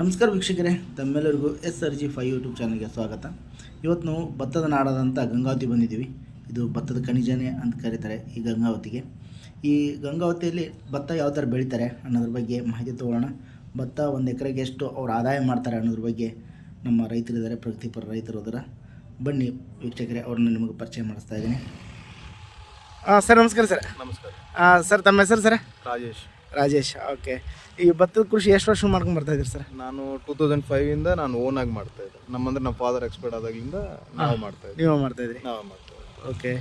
ನಮಸ್ಕಾರ ವೀಕ್ಷಕರೇ ತಮ್ಮೆಲ್ಲರಿಗೂ S R G five YouTube ಚಾನಲ್ಗೆ ಸ್ವಾಗತ. ಇವತ್ತು ನಾವು ಭತ್ತದ ನಾಡಾದಂಥ ಗಂಗಾವತಿ ಬಂದಿದ್ದೀವಿ. ಇದು ಭತ್ತದ ಖನಿಜನೇ ಅಂತ ಕರೀತಾರೆ ಈ ಗಂಗಾವತಿಗೆ. ಈ ಗಂಗಾವತಿಯಲ್ಲಿ ಭತ್ತ ಯಾವ ಥರ ಬೆಳೀತಾರೆ ಅನ್ನೋದ್ರ ಬಗ್ಗೆ ಮಾಹಿತಿ ತೊಗೊಳ್ಳೋಣ ಭತ್ತ ಒಂದು ಎಕರೆಗೆ ಎಷ್ಟು ಅವ್ರು ಆದಾಯ ಮಾಡ್ತಾರೆ ಅನ್ನೋದ್ರ ಬಗ್ಗೆ ನಮ್ಮ ರೈತರಿದ್ದಾರೆ ಪ್ರಗತಿಪರ ರೈತರು ಅದರ. ಬನ್ನಿ ವೀಕ್ಷಕರೇ ಅವ್ರನ್ನ ನಿಮಗೆ ಪರಿಚಯ ಮಾಡಿಸ್ತಾ ಇದ್ದೀನಿ. ಸರ್ ನಮಸ್ಕಾರ ಸರ್. ನಮಸ್ಕಾರ. ಸರ್ ತಮ್ಮ ಹೆಸರು ಸರ್? ರಾಜೇಶ್. ರಾಜೇಶ್ ಓಕೆ ಈ ಭತ್ತದ ಕೃಷಿ ಎಷ್ಟು ವರ್ಷ ಮಾಡ್ಕೊಂಡು ಬರ್ತಾ ಇದ್ದೀರಿ ಸರ್? ನಾನು ಟೂ ತೌಸಂಡ್ ಫೈವ್ ಇಂದ ನಾನು ಓನ್ ಆಗಿ ಮಾಡ್ತಾ ಇದ್ದೆ. ನಮ್ಮಂದ್ರೆ ನಮ್ಮ ಫಾದರ್ ಎಕ್ಸ್ಪರ್ಟ್ ಆದಾಗಿಂದ ನಾವು ಮಾಡ್ತಾ ಇದ್ದೀವಿ ನೀವು ಮಾಡ್ತಾ ಇದ್ರಿ? ನಾವು ಮಾಡ್ತಾ ಓಕೆ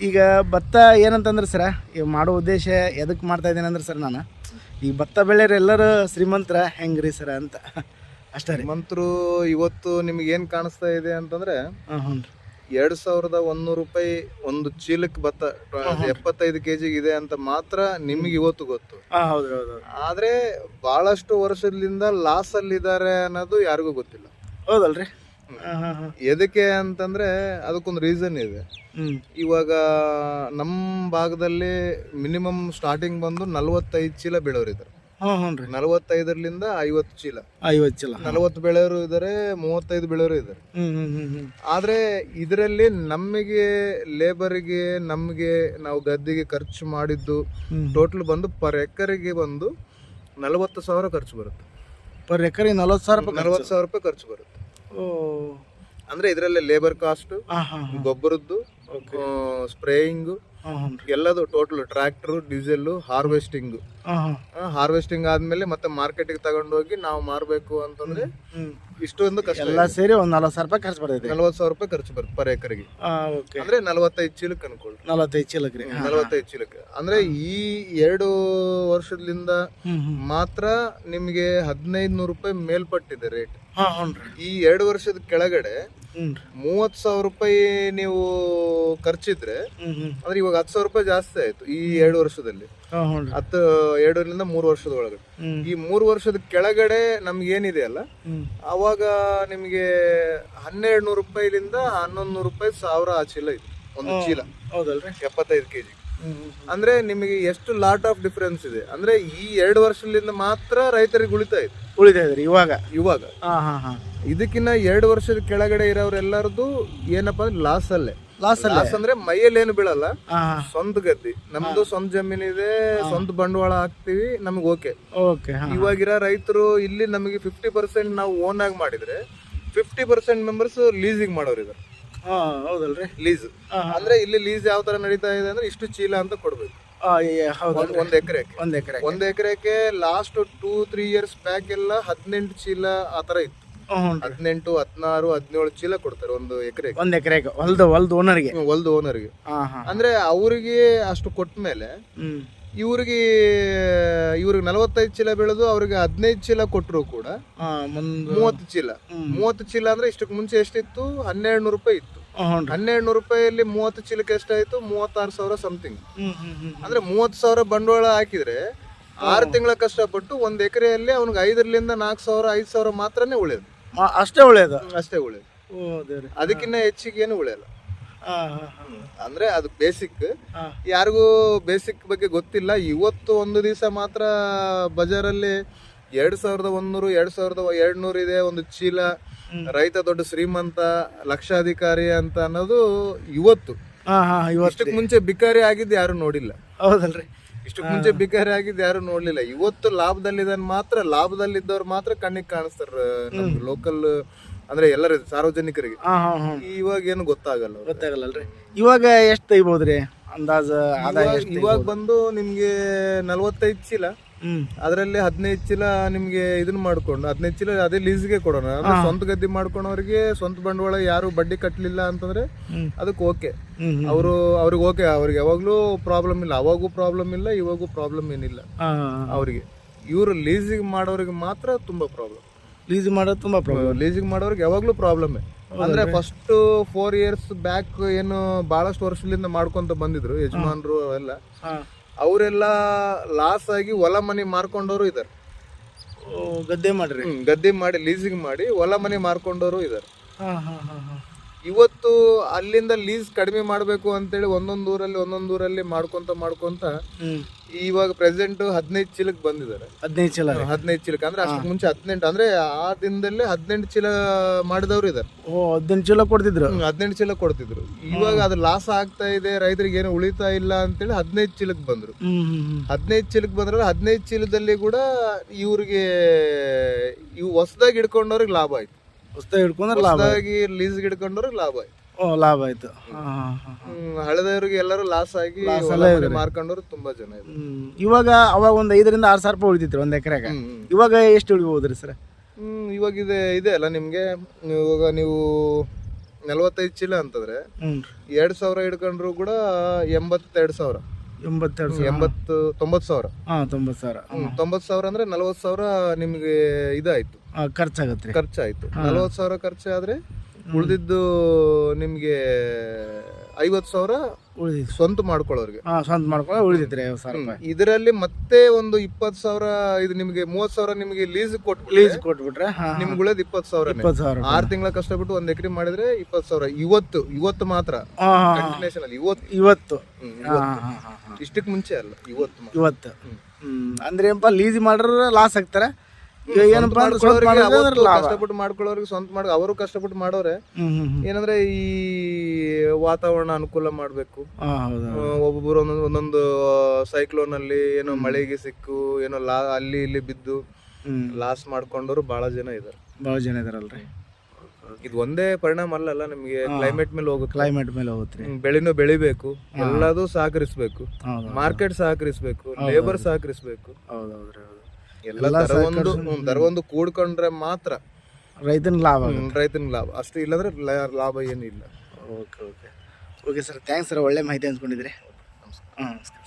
ಈಗ ಭತ್ತ ಏನಂತಂದ್ರೆ ಸರ ಈಗ ಮಾಡೋ ಉದ್ದೇಶ ಎದಕ್ಕೆ ಮಾಡ್ತಾ ಇದ್ದೀನಿ ಅಂದ್ರೆ ಸರ್ ನಾನು ಈ ಭತ್ತ ಬೆಳೆಯೋರು ಎಲ್ಲರೂ ಶ್ರೀಮಂತರ ಹೆಂಗ್ರಿ ಸರ ಅಂತ. ಅಷ್ಟೇ ರೀ. ಶ್ರೀಮಂತರು ಇವತ್ತು ನಿಮ್ಗೆ ಏನು ಕಾಣಿಸ್ತಾ ಇದೆ ಅಂತಂದ್ರೆ ಹಾಂ ಹ್ಞೂ ರೀ. ಎರಡ್ ಸಾವಿರದ ಒಂದೂರು ರೂಪಾಯಿ ಒಂದು ಚೀಲಕ್ಕೆ ಭತ್ತ ಎಪ್ಪತ್ತೈದು ಕೆ ಇದೆ ಅಂತ ಮಾತ್ರ ನಿಮಗೆ ಇವತ್ತು ಗೊತ್ತು. ಆದ್ರೆ ಬಹಳಷ್ಟು ವರ್ಷದಿಂದ ಲಾಸ್ ಅಲ್ಲಿ ಇದ್ದಾರೆ ಅನ್ನೋದು ಯಾರಿಗೂ ಗೊತ್ತಿಲ್ಲ. ಹೌದಲ್ರಿ? ಎದಕ್ಕೆ ಅಂತಂದ್ರೆ ಅದಕ್ಕೊಂದು ರೀಸನ್ ಇದೆ. ಇವಾಗ ನಮ್ಮ ಭಾಗದಲ್ಲಿ ಮಿನಿಮಮ್ ಸ್ಟಾರ್ಟಿಂಗ್ ಬಂದು ನಲವತ್ತೈದು ಚೀಲ ಬೆಳೆಯೋರಿದ್ದಾರೆ. ಹಾಂ ಹ್ಞೂ ರೀ ನಲವತ್ತೈದರಿಂದ ಐವತ್ತು ಚೀಲ. ಐವತ್ತು ಚೀಲ. ನಲವತ್ತು ಬೆಳೆಯವರು ಇದಾರೆ ಮೂವತ್ತೈದು ಬೆಳೆಯವರು ಇದ್ದಾರೆ ಹ್ಞೂ ಹ್ಞೂ ಹ್ಞೂ ಹ್ಞೂ ಆದ್ರೆ ಇದರಲ್ಲಿ ನಮಗೆ ಲೇಬರಿಗೆ ನಮಗೆ ನಾವು ಗದ್ದೆಗೆ ಖರ್ಚು ಮಾಡಿದ್ದು ಟೋಟಲ್ ಬಂದು ಪರ್ ಎಕರೆಗೆ ಬಂದು ನಲವತ್ತು ಸಾವಿರ ಖರ್ಚು ಬರುತ್ತೆ. ಪರ್ ಎಕರೆ ನಲವತ್ತು ಸಾವಿರ ರೂಪಾಯಿ ನಲವತ್ತು ಸಾವಿರ ರೂಪಾಯಿ ಖರ್ಚು ಬರುತ್ತೆ. ಓ. ಅಂದ್ರೆ ಇದರಲ್ಲಿ ಲೇಬರ್ ಕಾಸ್ಟ್ ಗೊಬ್ಬರದ್ದು ಸ್ಪ್ರೇಯಿಂಗು ಎಲ್ಲದು total tractor diesel harvesting harvesting ಆದ್ಮೇಲೆ ಮತ್ತೆ ಮಾರ್ಕೆಟಿಗೆ ತಗೊಂಡೋಗಿ ನಾವು ಮಾರಬೇಕು ಅಂತಂದ್ರೆ ಇಷ್ಟೊಂದು ಕಷ್ಟ ಎಲ್ಲ ಸೇರಿ ಒಂದು ನಲ್ವತ್ತು ಸಾವಿರ ರೂಪಾಯಿ ಖರ್ಚು ಬರ್ತೈತೆ. ನಲವತ್ತು ಸಾವಿರ ರೂಪಾಯಿ ಖರ್ಚು ಬರುತ್ತೆ ಪರ್ ಎಕರೆಗೆ. ಅಂದ್ರೆ ನಲವತ್ತೈದು ಚೀಲಕ್ಕೆ ಅನ್ಕೊಳ್ಳಿ ನಲವತ್ತೈದು ಚೀಲಕ್ಕೆ. ರೀ ನಲವತ್ತೈದು ಚೀಲಕ್ಕೆ. ಅಂದ್ರೆ ಈ ಎರಡು ವರ್ಷದಿಂದ ಮಾತ್ರ ನಿಮ್ಗೆ ಹದಿನೈದು ನೂರು ರೂಪಾಯಿ ಮೇಲ್ಪಟ್ಟಿದೆ ರೇಟ್ ಈ ಎರಡು ವರ್ಷದ ಕೆಳಗಡೆ ಮೂವತ್ತು ಸಾವಿರ ರೂಪಾಯಿ ನೀವು ಖರ್ಚಿದ್ರೆ ಅಂದ್ರೆ ಇವಾಗ ಹತ್ತು ಸಾವಿರ ರೂಪಾಯಿ ಜಾಸ್ತಿ ಆಯ್ತು ಈ ಎರಡು ವರ್ಷದಲ್ಲಿ. ಹತ್ತು ಎರಡರಿಂದ ಮೂರು ವರ್ಷದ ಒಳಗಡೆ ಈ ಮೂರು ವರ್ಷದ ಕೆಳಗಡೆ ನಮ್ಗೆ ಏನಿದೆ ಅಲ್ಲ ಹ್ಞೂ ಅವಾಗ ನಿಮ್ಗೆ ಹನ್ನೆರಡು ನೂರು ರೂಪಾಯಿಲಿಂದ ಹನ್ನೊಂದು ನೂರು ರೂಪಾಯಿ ಸಾವಿರ ಆ ಚೀಲ ಇದೆ ಒಂದು ಚೀಲ. ಹೌದಲ್ರಿ. ಎಪ್ಪತ್ತೈದು ಕೆಜಿ. ಅಂದ್ರೆ ನಿಮಗೆ ಎಷ್ಟು ಲಾಟ್ ಆಫ್ ಡಿಫರೆನ್ಸ್ ಇದೆ. ಅಂದ್ರೆ ಈ ಎರಡು ವರ್ಷದಿಂದ ಮಾತ್ರ ರೈತರಿಗೆ ಉಳಿತಾ ಇದೆ. ಉಳಿತಾ ಇದ್ರಿ ಇವಾಗ? ಇವಾಗ. ಇದಕ್ಕಿನ್ನ ಎರಡು ವರ್ಷದ ಕೆಳಗಡೆ ಇರೋರೆಲ್ಲರದು ಏನಪ್ಪಾ ಅಂದ್ರೆ ಲಾಸ್ ಅಲ್ಲೇ. ಲಾಸ್ ಲಾಸ್ ಅಂದ್ರೆ ಮೈಯಲ್ಲಿ ಏನು ಬೀಳಲ್ಲ. ಸ್ವಂತ ಗದ್ದಿ. ನಮ್ದು ಸ್ವಂತ ಜಮೀನಿದೆ ಇದೆ ಸ್ವಂತ ಬಂಡವಾಳ ಹಾಕ್ತಿವಿ ನಮ್ಗೆ ಓಕೆ ಇವಾಗಿರೋ ರೈತರು ಇಲ್ಲಿ ನಮಗೆ ಫಿಫ್ಟಿ ಪರ್ಸೆಂಟ್ ನಾವು ಓನ್ ಆಗಿ ಮಾಡಿದ್ರೆ ಫಿಫ್ಟಿ ಪರ್ಸೆಂಟ್ ಮೆಂಬರ್ಸ್ ಲೀಸಿಂಗ್ ಮಾಡೋರು ಹಾಂ ಹೌದಲ್ರಿ. ಲೀಸ್ ಅಂದ್ರೆ ಇಲ್ಲಿ ಲೀಸ್ ಯಾವ ತರ ನಡೀತಾ ಇದೆ ಅಂದ್ರೆ ಇಷ್ಟು ಚೀಲ ಅಂತ ಕೊಡ್ಬೇಕು. ಒಂದ್ ಎಕರೆಗೆ. ಒಂದು ಎಕರೆ ಒಂದ್ ಎಕರೆಗೆ last two three years back ಎಲ್ಲ ಹದಿನೆಂಟು ಚೀಲ ಆ ತರ ಇತ್ತು. ಹದಿನೆಂಟು ಹದಿನಾರು ಹದಿನೇಳು ಚೀಲ ಕೊಡ್ತಾರೆ ಒಂದು ಎಕರೆಗೆ. ಒಂದ್ ಎಕರೆಗೆ. ಹೊಲ್ದ ಹೊಲ್ದ ಓನರ್ಗೆ ಹೊಲ್ದ ಓನರ್ಗೆ ಅಂದ್ರೆ ಅವ್ರಿಗೆ ಅಷ್ಟು ಕೊಟ್ಟ ಮೇಲೆ ಇವ್ರಿಗೆ ಇವ್ರಿಗೆ ನಲವತ್ತೈದು ಚೀಲ ಬೆಳೆದು ಅವ್ರಿಗೆ ಹದಿನೈದು ಚೀಲ ಕೊಟ್ಟರು ಕೂಡ. ಮೂವತ್ತು ಚೀಲ. ಮೂವತ್ತು ಚೀಲ ಅಂದ್ರೆ ಇಷ್ಟಕ್ಕೆ ಮುಂಚೆ ಎಷ್ಟಿತ್ತು? ಹನ್ನೆರಡು ನೂರು ರೂಪಾಯಿ ಇತ್ತು. ಹನ್ನೆರಡು ನೂರು ರೂಪಾಯಿಯಲ್ಲಿ ಮೂವತ್ತು ಚೀಲಕ್ಕೆ ಎಷ್ಟಾಯ್ತು? ಮೂವತ್ತಾರು ಸಾವಿರ ಸಮಥಿಂಗ್ ಅಂದ್ರೆ ಮೂವತ್ತು ಸಾವಿರ ಬಂಡವಾಳ ಹಾಕಿದ್ರೆ ಆರು ತಿಂಗಳ ಕಷ್ಟಪಟ್ಟು ಒಂದ್ ಎಕರೆಯಲ್ಲಿ ಅವ್ನಿಗೆ ಐದರಿಂದ ನಾಲ್ಕು ಸಾವಿರ ಐದು ಸಾವಿರ ಮಾತ್ರನೇ ಉಳಿಯೋದು. ಅಷ್ಟೇ ಉಳಿಯೋದು? ಅಷ್ಟೇ ಉಳಿಯೋದು. ಅದಕ್ಕಿಂತ ಹೆಚ್ಚಿಗೆ ಏನು ಉಳಿಯಲ್ಲ. ಅಂದ್ರೆ ಅದು ಬೇಸಿಕ್ ಯಾರಿಗೂ ಬೇಸಿಕ್ ಬಗ್ಗೆ ಗೊತ್ತಿಲ್ಲ. ಇವತ್ತು ಒಂದು ದಿವಸ ಮಾತ್ರ ಬಜಾರಲ್ಲಿ ಎರಡ್ ಸಾವಿರದ ಒಂದೂರು ಎರಡ್ ಸಾವಿರದ ಎರಡ್ ನೂರು ಇದೆ ಒಂದು ಚೀಲ. ರೈತ ದೊಡ್ಡ ಶ್ರೀಮಂತ ಲಕ್ಷಾಧಿಕಾರಿ ಅಂತ ಅನ್ನೋದು ಇವತ್ತು. ಇಷ್ಟಕ್ ಇಷ್ಟಕ್ಕೆ ಮುಂಚೆ ಬಿಕಾರಿ ಆಗಿದ್ದು ಯಾರು ನೋಡಿಲ್ಲ. ಹೌದಲ್ರಿ. ಇಷ್ಟಕ್ಕೆ ಮುಂಚೆ ಬಿಕಾರಿ ಆಗಿದ್ದು ಯಾರು ನೋಡ್ಲಿಲ್ಲ. ಇವತ್ತು ಲಾಭದಲ್ಲಿದ್ದಾನೆ ಮಾತ್ರ ಲಾಭದಲ್ಲಿದ್ದವ್ರು ಮಾತ್ರ ಕಣ್ಣಿಗೆ ಕಾಣಿಸ್ತಾರ ಲೋಕಲ್ ಅಂದ್ರೆ ಎಲ್ಲರ ಸಾರ್ವಜನಿಕರಿಗೆ. ಇವಾಗ ಏನು ಗೊತ್ತಾಗಲ್ಲ ಗೊತ್ತಾಗಲ್ಲ ಗೊತ್ತಾಗಲ್ಲಲ್ರಿ ಇವಾಗ ಎಷ್ಟು ತೆಗಿಬೋದ್ರಿ? ಅಂದಾಜ ಆದಾಯ ಇವಾಗ- ಎಷ್ಟು ಇವಾಗ ಬಂದು ನಿಮ್ಗೆ ನಲವತ್ತೈದು ಚೀಲ. ಅದರಲ್ಲಿ ಹದಿನೈದು ಚೀಲ ನಿಮ್ಗೆ ಇದನ್ನ ಮಾಡ್ಕೊಂಡು ಹದಿನೈದು ಚೀಲ ಅದೇ ಲೀಸ್ಗೆ ಕೊಡೋಣ. ಅಂದ್ರೆ ಸ್ವಂತ ಗದ್ದೆ ಮಾಡ್ಕೊಳೋರಿಗೆ ಸ್ವಂತ ಬಂಡವಾಳ ಯಾರು ಬಡ್ಡಿ ಕಟ್ಟಲಿಲ್ಲ ಅಂತಂದ್ರೆ. ಅದಕ್ಕೆ ಓಕೆ. ಅವರು ಅವ್ರಿಗೆ ಓಕೆ. ಅವ್ರಿಗೆ ಯಾವಾಗ್ಲೂ ಪ್ರಾಬ್ಲಮ್ ಇಲ್ಲ. ಅವಾಗೂ ಪ್ರಾಬ್ಲಮ್ ಇಲ್ಲ ಇವಾಗೂ ಪ್ರಾಬ್ಲಮ್ ಏನಿಲ್ಲ. ಅವ್ರಿಗೆ. ಇವರು ಲೀಸಿಗೆ ಮಾಡೋರಿಗೆ ಮಾತ್ರ ತುಂಬಾ ಪ್ರಾಬ್ಲಮ್ ಲೀಸ್ ಮಾಡೋದು ತುಂಬ ಪ್ರಾಬ್ಲಮ್ ಲೀಸಿಂಗ್ ಮಾಡೋರಿಗೆ ಯಾವಾಗಲೂ ಪ್ರಾಬ್ಲಮ್ ಅಂದ್ರೆ ಫಸ್ಟ್ ಫೋರ್ ಇಯರ್ಸ್ ಬ್ಯಾಕ್ ಏನು ಬಹಳಷ್ಟು ವರ್ಷದಿಂದ ಮಾಡ್ಕೊಂತ ಬಂದಿದ್ರು ಯಜಮಾನ್ರು ಎಲ್ಲ ಹಾಂ. ಅವರೆಲ್ಲ ಲಾಸ್ ಆಗಿ ಹೊಲ ಮನೆ ಮಾರ್ಕೊಂಡವರು ಇದಾರೆ. ಗದ್ದೆ ಮಾಡ್ರಿ? ಗದ್ದೆ ಮಾಡಿ ಲೀಸಿಂಗ್ ಮಾಡಿ ಹೊಲ ಮನೆ ಮಾರ್ಕೊಂಡವರು ಹಾಂ. ಇವತ್ತು ಅಲ್ಲಿಂದ ಲೀಸ್ ಕಡಿಮೆ ಮಾಡಬೇಕು ಅಂತೇಳಿ ಒಂದೊಂದು ಊರಲ್ಲಿ ಒಂದೊಂದು ಊರಲ್ಲಿ ಮಾಡ್ಕೊಂತ ಮಾಡ್ಕೊಂತ ಇವಾಗ ಪ್ರೆಸೆಂಟ್ ಹದಿನೈದು ಚೀಲಕ್ಕೆ ಬಂದಿದ್ದಾರೆ. ಹದಿನೈದು ಚೀಲ. ಹದಿನೈದು ಚೀಲಕ್ಕೆ ಅಂದ್ರೆ ಅಷ್ಟು ಮುಂಚೆ ಹದಿನೆಂಟು ಅಂದ್ರೆ ಆ ದಿನದಲ್ಲೇ ಹದಿನೆಂಟು ಚೀಲ ಮಾಡಿದವರು ಇದ್ದಾರೆ. ಓ ಹದಿನೆಂಟು ಚೀಲ ಕೊಡ್ತಿದ್ರು? ಹದಿನೆಂಟು ಚೀಲ ಕೊಡ್ತಿದ್ರು. ಇವಾಗ ಅದು ಲಾಸ್ ಆಗ್ತಾ ಇದೆ ರೈತರಿಗೆ ಏನು ಉಳಿತಾ ಇಲ್ಲ ಅಂತೇಳಿ ಹದಿನೈದು ಚೀಲಕ್ಕೆ ಬಂದ್ರು. ಹದಿನೈದು ಚೀಲಕ್ಕೆ ಬಂದ್ರೆ ಹದಿನೈದು ಚೀಲದಲ್ಲಿ ಕೂಡ ಇವ್ರಿಗೆ ಇವು ಹೊಸದಾಗಿ ಹಿಡ್ಕೊಂಡವ್ರಿಗೆ ಲಾಭ ಆಯ್ತು. ಹೊಸ್ದಾಗಿ ಹಿಡ್ಕೊಂಡ್ರೆ ಲಾಭ ಹೊಸದಾಗಿ ಲೀಸ್ ಹಿಡ್ಕೊಂಡವ್ರಿಗೆ ಲಾಭ ಆಯ್ತು. ಓ ಲಾಭ ಆಯ್ತು. ಹಾಂ ಹಾಂ ಹಾಂ ಹ್ಮ್, ಹಳೆದವ್ರಿಗೆ ಎಲ್ಲರೂ ಲಾಸ್ ಆಗಿ ಹೊಲ ಮನೆ. ಮಾರ್ಕೊಂಡವ್ರು ತುಂಬಾ ಜನ ಹ್ಮ್. ಇವಾಗ ಅವಾಗ ಒಂದು ಐದರಿಂದ ಆರು ಸಾವಿರ ರೂಪಾಯಿ ಉಳಿತಿತ್ತು ಒಂದು ಎಕರೆಗೆ. ಹ್ಮ್, ಹ್ಮ್. ಇವಾಗ ಎಷ್ಟು ಉಳಿಬೋದ್ರಿ ಸರ್? ಹ್ಮ್ ಇವಾಗ ಇದೆ ಇದೆ ಅಲ್ಲ ನಿಮ್ಗೆ. ಇವಾಗ ನೀವು ನಲವತ್ತೈದು ಚೀಲ ಅಂತಂದ್ರೆ ಹ್ಞೂ ಎರಡ್ ಸಾವಿರ ಹಿಡ್ಕೊಂಡ್ರು ಕೂಡ ಎಂಬತ್ತೆರಡು ಸಾವಿರ. ಎಂಬತ್ತೆರಡು ಸಾವಿರ. ಎಂಬತ್ತು ತೊಂಬತ್ತು ಸಾವಿರ. ಹಾಂ ತೊಂಬತ್ತು ಸಾವಿರ. ಹ್ಮ್, ತೊಂಬತ್ತು ಸಾವಿರ ಅಂದ್ರೆ ನಲವತ್ತು ಸಾವಿರ ನಿಮ್ಗೆ ಇದಾಯ್ತು. ಖರ್ಚಾಗತ್ತೆ ರೀ. ಖರ್ಚಾಯ್ತು. ನಲವತ್ತು ಸಾವಿರ ಖರ್ಚಾದ್ರೆ ಉಳಿದಿದ್ದು ನಿಮ್ಗೆ ಐವತ್ತು ಸಾವಿರ ಉಳಿದಿತ್ತು ಸ್ವಂತ ಮಾಡ್ಕೊಳ್ಳೋರಿಗೆ. ಹಾಂ ಸ್ವಂತ ಮಾಡ್ಕೊಳ್ಳೋ ಉಳಿದಿತ್ತು ರೀ ಐವತ್ತು ಸಾವಿರ ರೂಪಾಯಿ. ಇದರಲ್ಲಿ ಮತ್ತೆ ಒಂದು ಇಪ್ಪತ್ತು ಸಾವಿರ ಇದು ನಿಮ್ಗೆ ಮೂವತ್ತು ಸಾವಿರ ನಿಮ್ಗೆ ಲೀಸ್ ಕೊಟ್ಟು ಲೀಸ್ ಕೊಟ್ಬಿಟ್ರೆ ನಿಮ್ಗೆ ಉಳಿದ ಇಪ್ಪತ್ತು ಸಾವಿರ ಇಪ್ಪತ್ತು ಸಾವಿರ ಆರು ತಿಂಗಳ ಕಷ್ಟಪಟ್ಟು ಒಂದ್ ಎಕರೆ ಮಾಡಿದ್ರೆ ಇಪ್ಪತ್ತು ಸಾವಿರ. ಇವತ್ತು ಇವತ್ತು ಮಾತ್ರ. ಕಂಟಿನ್ಯೂಷನ್ ಅಲ್ಲಿ ಇವತ್ತು. ಇವತ್ತು. ಇಷ್ಟಕ್ಕೆ ಮುಂಚೆ ಅಲ್ಲ ಇವತ್ತು. ಇವತ್ತು. ಅಂದ್ರೆ ಏನಪ್ಪ ಲೀಸ್ ಮಾಡ್ರ ಲಾಸ್ ಆಗ್ತಾರೆ. ಏನಪ್ಪ ಅಂದ್ರೆ ಸ್ವಂತ ಮಾಡಿದ್ರೆ ಅವತ್ತು ಲಾಭ. ಕಷ್ಟಪಟ್ಟು ಮಾಡ್ಕೊಳ್ಳೋರಿಗೆ ಸ್ವಂತ ಮಾಡ ಅವರು ಕಷ್ಟಪಟ್ಟು ಮಾಡೋರೆ. ಏನಂದ್ರೆ ಈ ವಾತಾವರಣ ಅನುಕೂಲ ಮಾಡ್ಬೇಕು. ಹೌದು ಆ, ಒಬ್ಬೊಬ್ರು ಒಂದೊಂದು ಒಂದೊಂದು ಸೈಕ್ಲೋನ್ ಅಲ್ಲಿ ಏನೋ ಮಳೆಗೆ ಸಿಕ್ಕು ಏನೋ ಲಾ ಅಲ್ಲಿ ಇಲ್ಲಿ ಬಿದ್ದು ಹ್ಮ್. ಲಾಸ್ ಮಾಡ್ಕೊಂಡವ್ರು ಬಹಳ ಜನ ಇದಾರೆ. ಬಹಳ ಜನ ಇದಾರಲ್ರಿ. ಇದು ಒಂದೇ ಪರಿಣಾಮ ಅಲ್ಲಲ್ಲ ನಿಮ್ಗೆ ಕ್ಲೈಮೇಟ್ ಮೇಲೆ ಹೋಗುತ್ತೆ. ಕ್ಲೈಮೇಟ್ ಮೇಲೆ ಹೋಗುತ್ತೆ ರೀ. ಹ್ಮ್, ಬೆಳೆನೂ ಬೆಳಿಬೇಕು. ಎಲ್ಲದೂ ಸಹಕರಿಸಬೇಕು. ಹೌದು ಮಾರ್ಕೆಟ್ ಸಹಕರಿಸಬೇಕು. ಲೇಬರ್ ಸಹಕರಿಸಬೇಕು. ಹೌದು ಹೌದ್ರಿ ಹೌದು. ಎಲ್ಲ ತರವೊಂದು ಕೂಡ್ಕೊಂಡ್ರೆ ಮಾತ್ರ ರೈತನ ಲಾಭ ಆಗುತ್ತೆ. ರೈತನ ಲಾಭ. ಅಷ್ಟು ಇಲ್ಲಂದ್ರೆ ಲಾಭ ಲಾಭ ಏನಿಲ್ಲ. Okay okay. Okay sir thanks sir ಒಳ್ಳೆ ಮಾಹಿತಿ ಹಂಚ್ಕೊಂಡಿದ್ರಿ ಹಾಂ ನಮಸ್ಕಾರ.